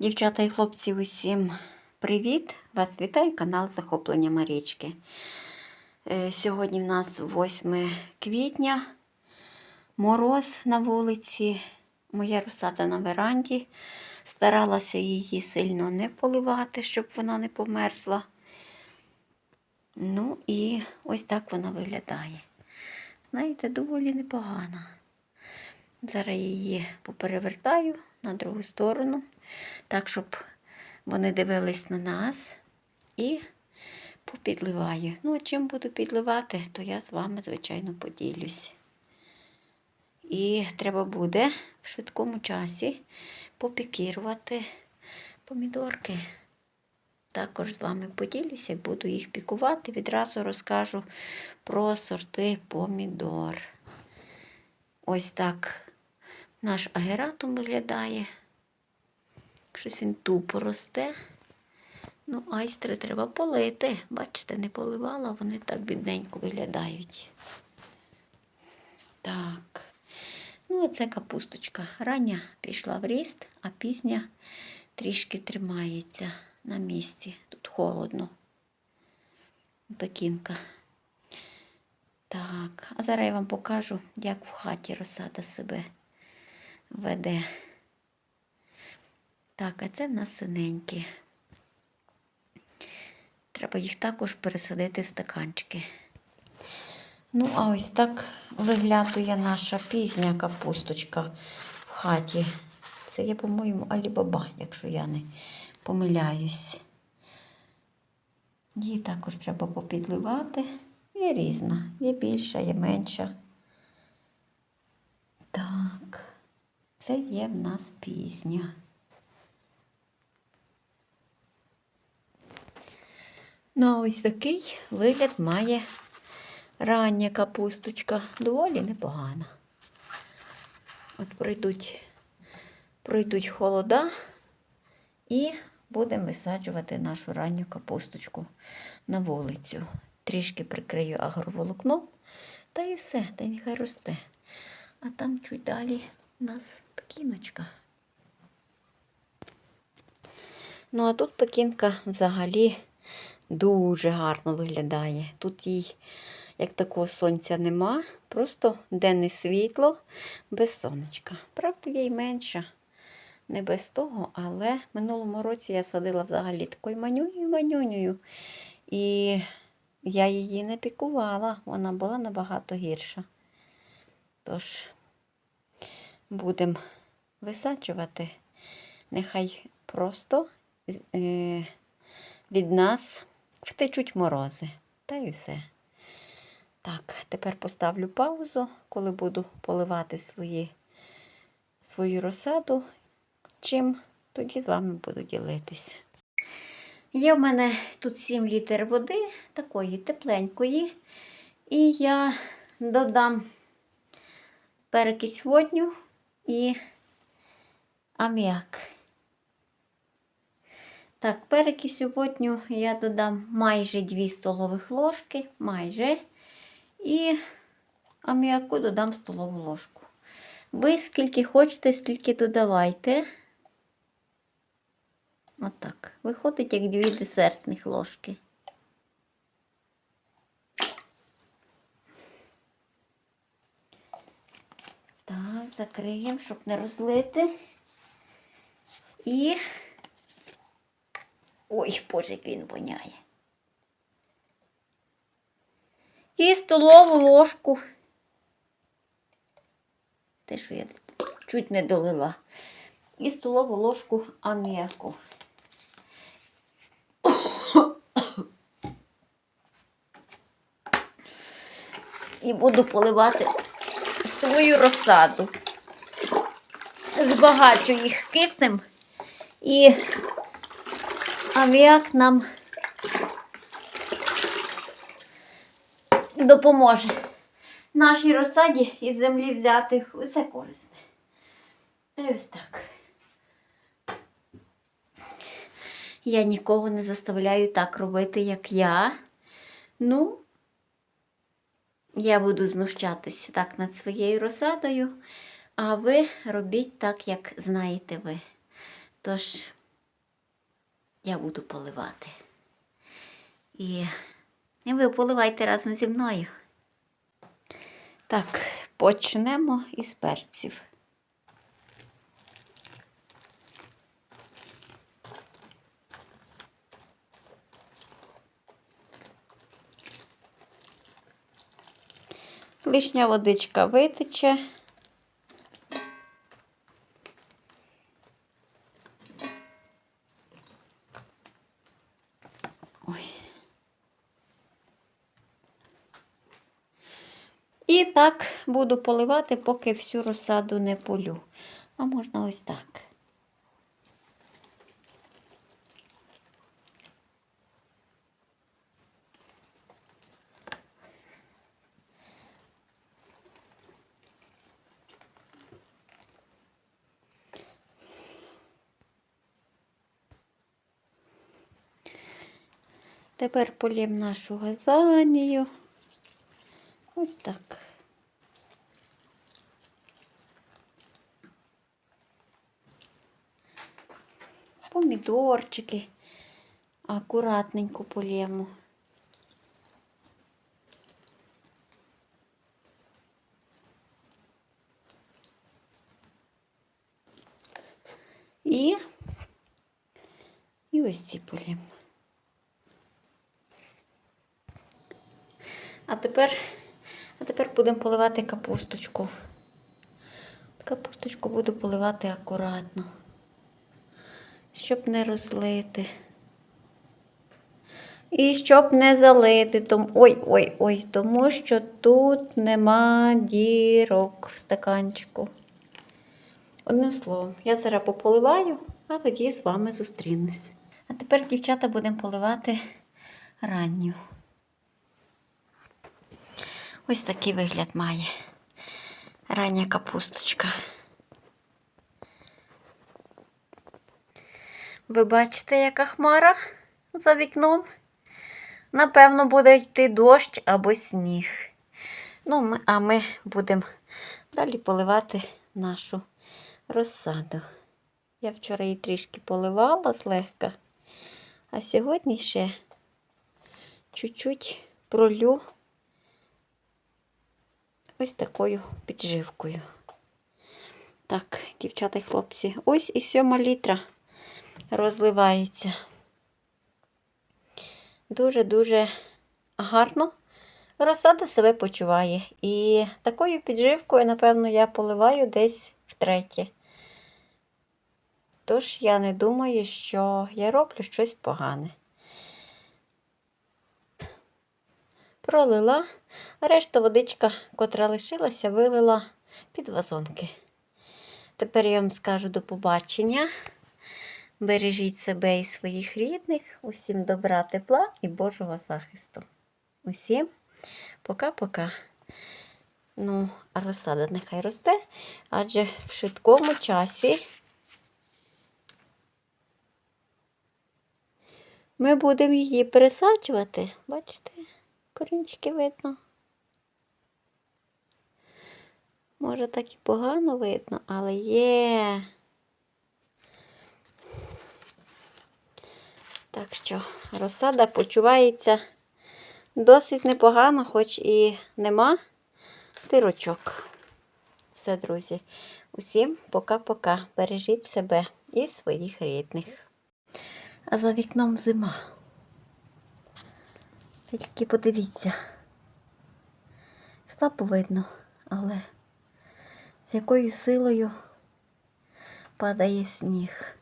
Дівчата і хлопці, усім привіт! Вас вітає канал Захоплення Марічки. Е, Сьогодні в нас 8 квітня, мороз на вулиці, моя русата на веранді. Старалася її сильно не поливати, щоб вона не померзла. Ну і ось так вона виглядає. Знаєте, доволі непогана. Зараз її поперевертаю на другу сторону, так, щоб вони дивились на нас і попідливаю. Ну, а чим буду підливати, то я з вами, звичайно, поділюсь. І треба буде в швидкому часі попікірувати помідорки. Також з вами поділюся, як буду їх пікувати. Відразу розкажу про сорти помідор. Ось так наш агератум виглядає. Щось він тупо росте. Ну, айстри треба полити. Бачите, не поливала, вони так бідненько виглядають. Так. Ну, оце капусточка. Рання пішла в ріст, а пізня трішки тримається на місці. Тут холодно. Пекінка. Так, а зараз я вам покажу, як в хаті розсада себе веде. Так, а це в нас синенькі. Треба їх також пересадити в стаканчики. Ну, а ось так виглядає наша пізня капусточка в хаті. Це є, по-моєму, Алібаба, якщо я не помиляюсь. Її також треба попідливати. Є різна, є більша, є менша. Так, це є в нас пізня. Ну, а ось такий вигляд має рання капусточка. Доволі непогана. От пройдуть, пройдуть холода і будемо висаджувати нашу ранню капусточку на вулицю. Трішки прикрию агроволокном, та і все, та й нехай росте. А там чуть далі нас пекіночка. Ну, а тут пекінка взагалі дуже гарно виглядає. Тут їй, як такого сонця нема, просто денне світло без сонечка. Правда, є й менша. Не без того, але минулому році я садила взагалі такою манюнею-манюнею. І я її не пікувала, вона була набагато гірша. Тож, будемо висаджувати. Нехай просто е, від нас втечуть морози. Та й все. Так, тепер поставлю паузу, коли буду поливати свої, свою розсаду. Чим тоді з вами буду ділитись. Є в мене тут 7 літр води, такої тепленької. І я додам перекись водню і аміак. Так, перекисю водню я додам майже 2 столових ложки, майже. І аміаку додам столову ложку. Ви скільки хочете, стільки додавайте. Отак. Виходить як дві десертних ложки. Так, закриємо, щоб не розлити. І. Ой, боже, як він воняє. І столову ложку. Те, що я чуть не долила. І столову ложку аміаку. І буду поливати свою розсаду. Збагачу їх киснем і аміак нам допоможе нашій розсаді із землі взяти усе корисне. Та ось так. Я нікого не заставляю так робити, як я. Ну, я буду знущатися так над своєю розсадою, а ви робіть так, як знаєте ви. Тож, я буду поливати. І, ви поливайте разом зі мною. Так, почнемо із перців. Лишня водичка витече. Буду поливати, поки всю розсаду не полю. А можна ось так. Тепер полім нашу газанію. Ось так. Помідорчики акуратненько полємо. І, і ось ці полємо. А тепер, а тепер будемо поливати капусточку. Капусточку буду поливати акуратно, щоб не розлити. І щоб не залити. Тому... Ой, ой, ой, тому що тут нема дірок в стаканчику. Одним словом, я зараз пополиваю, а тоді з вами зустрінусь. А тепер, дівчата, будемо поливати ранню. Ось такий вигляд має рання капусточка. Ви бачите, яка хмара за вікном? Напевно, буде йти дощ або сніг. Ну, ми, а ми будемо далі поливати нашу розсаду. Я вчора її трішки поливала злегка, а сьогодні ще чуть-чуть пролю ось такою підживкою. Так, дівчата і хлопці, ось і сьома літра розливається. Дуже-дуже гарно розсада себе почуває. І такою підживкою, напевно, я поливаю десь втретє. Тож я не думаю, що я роблю щось погане. Пролила, решта водичка, котра лишилася, вилила під вазонки. Тепер я вам скажу до побачення. Бережіть себе і своїх рідних, усім добра, тепла і Божого захисту. Усім пока-пока. Ну, а розсада нехай росте, адже в швидкому часі ми будемо її пересаджувати. Бачите, корінчики видно. Може, так і погано видно, але є. Так що розсада почувається досить непогано, хоч і нема тирочок. Все, друзі. Усім пока-пока. Бережіть себе і своїх рідних. А за вікном зима. Тільки подивіться. Слабо видно, але з якою силою падає сніг.